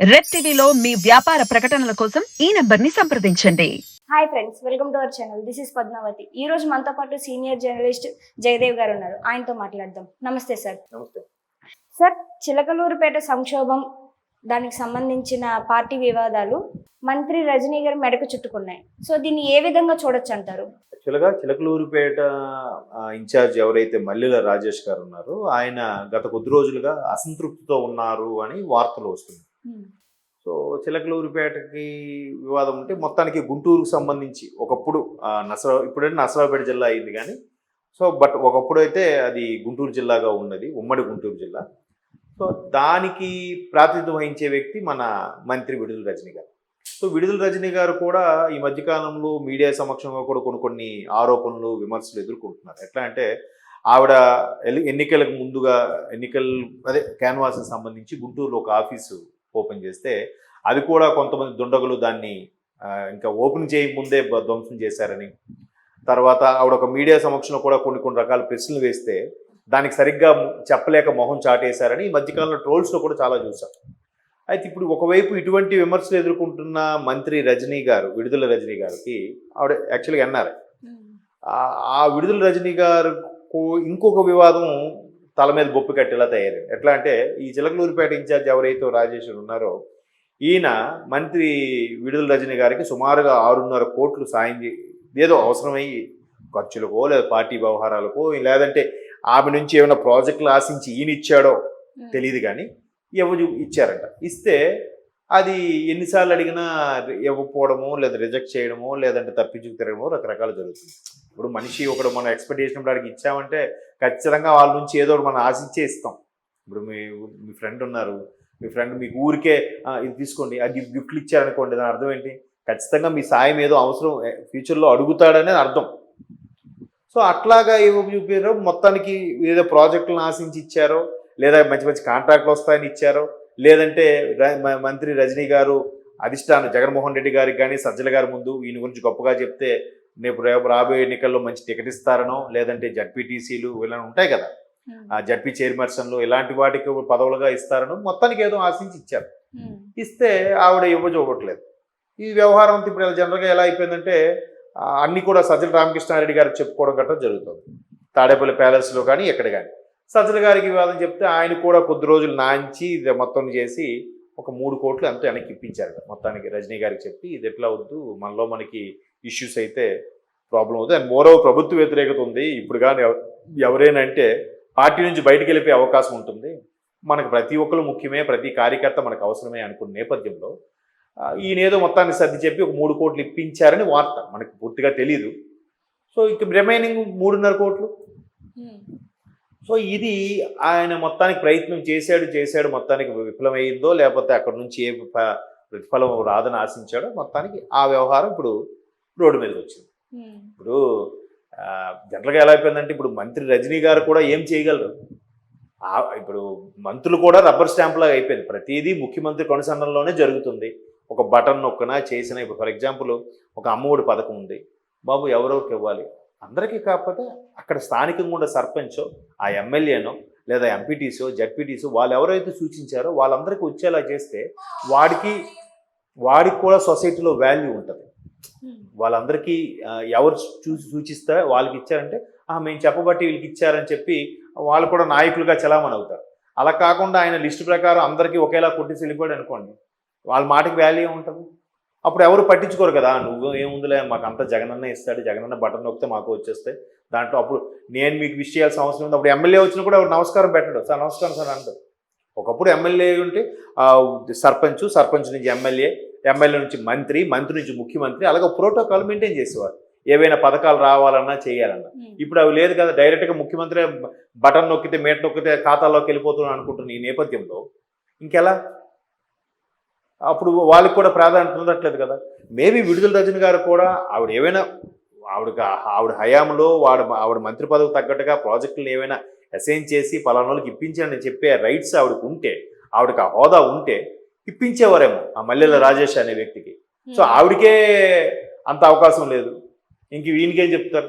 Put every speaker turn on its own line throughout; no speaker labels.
Red టీవీలో మీ వ్యాపార ప్రకటనల కోసం ఈ నంబర్ని సంప్రదించండి.
Hi friends welcome to our channel this is Padmavathi ఈ రోజు మనతో పాటు సీనియర్ జర్నలిస్ట్ జయదేవ్ గారు ఉన్నారు. ఆయనతో మాట్లాడదాం. నమస్తే సార్
నమస్తే.
సార్ చిలకలూరుపేట సంక్షోభం దానికి సంబంధించిన పార్టీ వివాదాలు మంత్రి రజనీ గారి మెడకు చుట్టుకున్నాయి. సో దీన్ని ఏ విధంగా చూడొచ్చు అంటారు?
యాక్చువల్గా చిలకలూరుపేట ఇన్ఛార్జ్ ఎవరైతే మల్లెల రాజేష్ గారు ఉన్నారో ఆయన గత కొద్ది రోజులుగా అసంతృప్తితో ఉన్నారు అని వార్తలు వస్తున్నాయి. సో చిలకలూరిపేటకి వివాదం ఉంటే మొత్తానికి గుంటూరుకు సంబంధించి ఒకప్పుడు నసరా ఇప్పుడంటే నసరాపేట జిల్లా అయింది కానీ సో బట్ ఒకప్పుడు అయితే అది గుంటూరు జిల్లాగా ఉన్నది ఉమ్మడి గుంటూరు జిల్లా. సో దానికి ప్రాతినిధ్యం వహించే వ్యక్తి మన మంత్రి విడుదల రజని గారు. సో విడుదల రజని గారు కూడా ఈ మధ్యకాలంలో మీడియా సమక్షంలో కూడా కొన్ని కొన్ని ఆరోపణలు విమర్శలు ఎదుర్కొంటున్నారు. ఎట్లా అంటే ఆవిడ ఎన్నికలకు ముందుగా ఎన్నికలు అదే క్యాన్వాస్కి సంబంధించి గుంటూరులో ఒక ఆఫీసు ఓపెన్ చేస్తే అది కూడా కొంతమంది దుండగులు దాన్ని ఇంకా ఓపెన్ చేయకముందే ధ్వంసం చేశారని. తర్వాత ఆవిడ ఒక మీడియా సమక్షంలో కూడా కొన్ని కొన్ని రకాల ప్రశ్నలు వేస్తే దానికి సరిగ్గా చెప్పలేక మొహం చాటేశారని ఈ మధ్యకాలంలో ట్రోల్స్లో కూడా చాలా చూసాం. అయితే ఇప్పుడు ఒకవైపు ఇటువంటి విమర్శలు ఎదుర్కొంటున్న మంత్రి రజనీ గారు విడుదల రజనీ గారికి ఆవిడ యాక్చువల్గా అన్నారు ఆ- ఆ విడుదల రజనీ గారు ఇంకొక వివాదం తల మీద బొప్పి కట్టేలా తయారైంది ఎట్లా అంటే ఈ చిలకలూరుపేట ఇన్ఛార్జ్ ఎవరైతే రాజేష్ ఉన్నారో ఈయన మంత్రి విడుదల రజనీ గారికి సుమారుగా ఆరున్నర కోట్లు సాయం ఏదో అవసరమయ్యి ఖర్చులకో లేదా పార్టీ వ్యవహారాలకో లేదంటే ఆమె నుంచి ఏమైనా ప్రాజెక్టులు ఆశించి ఈయన ఇచ్చాడో తెలియదు కానీ ఎవరు ఇచ్చారంట. ఇస్తే అది ఎన్నిసార్లు అడిగినా ఇవ్వకపోవడమో లేదా రిజెక్ట్ చేయడమో లేదంటే తప్పించుకు తిరగడమో రకరకాలు జరుగుతుంది. ఇప్పుడు మనిషి ఒకడు మనం ఎక్స్పెక్టేషన్ వాడికి ఇచ్చామంటే ఖచ్చితంగా వాళ్ళ నుంచి ఏదో ఒకటి మనం ఆశించే ఇస్తాం. ఇప్పుడు మీ మీ ఫ్రెండ్ ఉన్నారు. మీ ఫ్రెండ్ మీకు ఊరికే ఇది తీసుకోండి అది గిఫ్ట్లు ఇచ్చారనుకోండి దాని అర్థం ఏంటి? ఖచ్చితంగా మీ సాయం ఏదో అవసరం ఫ్యూచర్లో అడుగుతాడనేది అర్థం. సో అట్లాగా ఏవో చూపారో మొత్తానికి ఏదో ప్రాజెక్టులను ఆశించి ఇచ్చారో లేదా మంచి మంచి కాంట్రాక్ట్లు వస్తాయని ఇచ్చారో లేదంటే మంత్రి రజనీ గారు అధిష్టానం జగన్మోహన్ రెడ్డి గారికి కానీ సజ్జల గారి ముందు ఈయన గురించి గొప్పగా చెప్తే రేపు రేపు రాబోయే ఎన్నికల్లో మంచి టికెట్ ఇస్తారనో లేదంటే జడ్పీటీసీలు ఇలా ఉంటాయి కదా. ఆ జడ్పీ చైర్పర్సన్లు ఇలాంటి వాటికి పదవులుగా ఇస్తారనో మొత్తానికి ఏదో ఆశించి ఇచ్చారు ఇస్తే ఆవిడ ఇవ్వజోగట్లేదు. ఈ వ్యవహారం అంతా ఇప్పుడు జనరల్గా ఎలా అయిపోయిందంటే అన్ని కూడా సజ్జల రామకృష్ణారెడ్డి గారికి చెప్పుకోవడం గట్రా జరుగుతుంది. తాడేపల్లి ప్యాలెస్లో కానీ ఎక్కడ కానీ. సజ్జల గారికి వివాదం చెప్తే ఆయన కూడా కొద్ది రోజులు నాంచి ఇది మొత్తం చేసి ఒక మూడు కోట్లు ఎంతో వెనక్కి ఇప్పించారు. మొత్తానికి రజనీ గారికి చెప్పి ఇది ఎట్లా వద్దు మనలో మనకి ఇష్యూస్ అయితే ప్రాబ్లం అవుతుంది అండ్ మోరో ప్రభుత్వ వ్యతిరేకత ఉంది. ఇప్పుడు కానీ ఎవ- ఎవరైనా అంటే పార్టీ నుంచి బయటకు వెళ్ళిపోయే అవకాశం ఉంటుంది. మనకు ప్రతి ఒక్కరు ముఖ్యమే ప్రతి కార్యకర్త మనకు అవసరమే అనుకున్న నేపథ్యంలో ఈయనేదో మొత్తాన్ని సర్ది చెప్పి ఒక మూడు కోట్లు ఇప్పించారని వార్త మనకు పూర్తిగా తెలియదు సో ఇక రిమైనింగ్ మూడున్నర కోట్లు. Hmm. సో ఇది ఆయన మొత్తానికి ప్రయత్నం చేశాడు చేశాడు మొత్తానికి విఫలమైందో లేకపోతే అక్కడ నుంచి ఏ ప్రతిఫలం రాదని ఆశించాడో మొత్తానికి ఆ వ్యవహారం ఇప్పుడు రోడ్డు మీదకి వచ్చింది. ఇప్పుడు జనరల్గా ఎలా అయిపోయిందంటే ఇప్పుడు మంత్రి రజనీ గారు కూడా ఏం చేయగలరు? ఇప్పుడు మంత్రులు కూడా రబ్బర్ స్టాంప్ లాగా అయిపోయింది. ప్రతిదీ ముఖ్యమంత్రి కొనసండంలోనే జరుగుతుంది. ఒక బటన్ నొక్కన చేసిన ఇప్పుడు ఫర్ ఎగ్జాంపుల్ ఒక అమ్మఒడి పథకం ఉంది. బాబు ఎవరెవరికి ఇవ్వాలి? అందరికీ కాకపోతే అక్కడ స్థానికంగా ఉండే సర్పంచో ఆ ఎమ్మెల్యేనో లేదా ఎంపీటీసో జడ్పీటీసో వాళ్ళు ఎవరైతే సూచించారో వాళ్ళందరికీ వచ్చేలా చేస్తే వాడికి వాడికి కూడా సొసైటీలో వాల్యూ ఉంటుంది. వాళ్ళందరికీ ఆ, ఎవరు చూసి సూచిస్తే వాళ్ళకి ఇచ్చారంటే "ఆ, మేము చెప్పబట్టి వీళ్ళకి ఇచ్చారని చెప్పి వాళ్ళు కూడా నాయకులుగా చలామణి అవుతారు. అలా కాకుండా ఆయన లిస్టు ప్రకారం అందరికీ ఒకేలా కొట్టేసి వెళ్ళిపోయాడు అనుకోండి వాళ్ళ మాటకి వాల్యూ ఉంటుంది అప్పుడు ఎవరు పట్టించుకోరు కదా. నువ్వు ఏముందిలే మాకు అంతా జగనన్న ఇస్తాడు జగనన్న బటన్ నొక్కితే మాకు వచ్చేస్తాయి. దాంట్లో అప్పుడు నేను మీకు విష్ చేయాల్సిన అవసరం ఉంది. అప్పుడు ఎమ్మెల్యే వచ్చినా కూడా నమస్కారం పెట్టడు. సార్ నమస్కారం సార్ అంటారు. ఒకప్పుడు ఎమ్మెల్యే ఉంటే సర్పంచ్ సర్పంచ్ నుంచి ఎమ్మెల్యే ఎమ్మెల్యే నుంచి మంత్రి మంత్రి నుంచి ముఖ్యమంత్రి అలాగే ప్రోటోకాల్ మెయింటైన్ చేసేవారు. ఏవైనా పథకాలు రావాలన్నా చేయాలన్నా. ఇప్పుడు అవి లేదు కదా. డైరెక్ట్గా ముఖ్యమంత్రి బటన్ నొక్కితే మేట నొక్కితే ఖాతాలోకి వెళ్ళిపోతున్నాను అనుకుంటున్న ఈ నేపథ్యంలో ఇంకెలా? అప్పుడు వాళ్ళకి కూడా ప్రాధాన్యత ఉండట్లేదు కదా. మేబీ విడుదల రజని గారు కూడా ఆవిడ ఏమైనా ఆవిడకి ఆవిడ హయాంలో వాడు ఆవిడ మంత్రి పదవి తగ్గట్టుగా ప్రాజెక్టులు ఏమైనా అసైన్ చేసి పలానా వాళ్ళకి ఇప్పించాలని చెప్పే రైట్స్ ఆవిడకి ఉంటే ఆవిడకి ఆ హోదా ఉంటే ఇప్పించేవారేమో ఆ మల్లెల రాజేష్ అనే వ్యక్తికి. సో ఆవిడకే అంత అవకాశం లేదు. ఇంక వీనికేం చెప్తారు?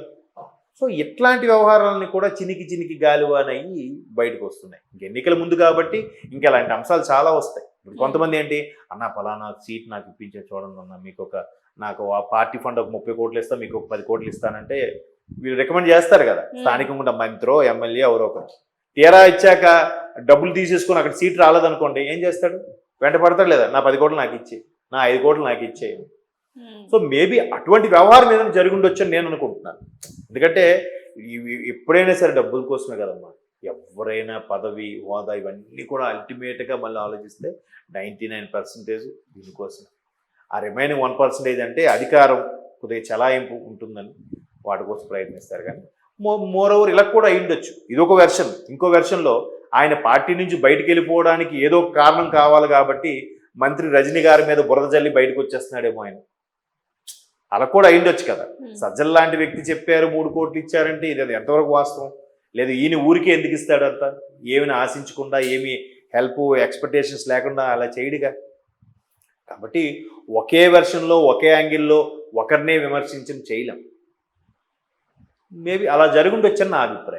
సో ఇట్లాంటి వ్యవహారాలని కూడా చినికి చినికి గాలివానయ్యి బయటకు వస్తున్నాయి. ఇంక ఎన్నికల ముందు కాబట్టి ఇంక ఇలాంటి అంశాలు చాలా వస్తాయి. కొంతమంది ఏంటి అన్న ఫలానా సీట్ నాకు ఇప్పించే చూడండి అన్న మీకు ఒక నాకు ఆ పార్టీ ఫండ్ ఒక ముప్పై కోట్లు ఇస్తా మీకు ఒక పది కోట్లు ఇస్తానంటే వీళ్ళు రికమెండ్ చేస్తారు కదా. స్థానికంగా మంత్రో ఎమ్మెల్యే ఎవరో ఒకరు. తీరా ఇచ్చాక డబ్బులు తీసేసుకొని అక్కడ సీట్ రాలేదనుకోండి ఏం చేస్తాడు? వెంట పడతాడు లేదా? నా పది కోట్లు నాకు ఇచ్చి నా ఐదు కోట్లు నాకు ఇచ్చే సో మేబీ అటువంటి వ్యవహారం ఏదైనా జరిగి ఉండొచ్చు అని నేను అనుకుంటున్నాను. ఎందుకంటే ఎప్పుడైనా సరే డబ్బుల కోసమే కదమ్మా. ఎవరైనా పదవి హోదా ఇవన్నీ కూడా అల్టిమేట్గా మళ్ళీ ఆలోచిస్తే నైంటీ నైన్ పర్సెంటేజ్ దీనికోసమే ఆ రిమైనింగ్ వన్ పర్సెంటేజ్ అంటే అధికారం కొద్దిగా చలాయింపు ఉంటుందని వాటి కోసం ప్రయత్నిస్తారు కానీ మో మోర్ ఓవర్ ఇలా కూడా అయి ఉండొచ్చు. ఇది ఒక వెర్షన్ ఇంకో వెర్షన్లో ఆయన పార్టీ నుంచి బయటికి వెళ్ళిపోవడానికి ఏదో కారణం కావాలి కాబట్టి మంత్రి రజనీ గారి మీద బురద జల్లి బయటకు వచ్చేస్తున్నాడేమో ఆయన. అలా కూడా అయిండొచ్చు కదా. సజ్జల లాంటి వ్యక్తి చెప్పారు మూడు కోట్లు ఇచ్చారంటే ఇది ఎంతవరకు వాస్తవం? లేదు ఈయన ఊరికే ఎందుకు ఇస్తాడంత ఏమిని ఆశించకుండా ఏమి హెల్ప్ ఎక్స్పెక్టేషన్స్ లేకుండా అలా చేయడుగా? కాబట్టి ఒకే వెర్షన్లో ఒకే యాంగిల్లో ఒకరినే విమర్శించడం చేయలేం. మేబీ అలా జరుగుండొచ్చని నా అభిప్రాయం.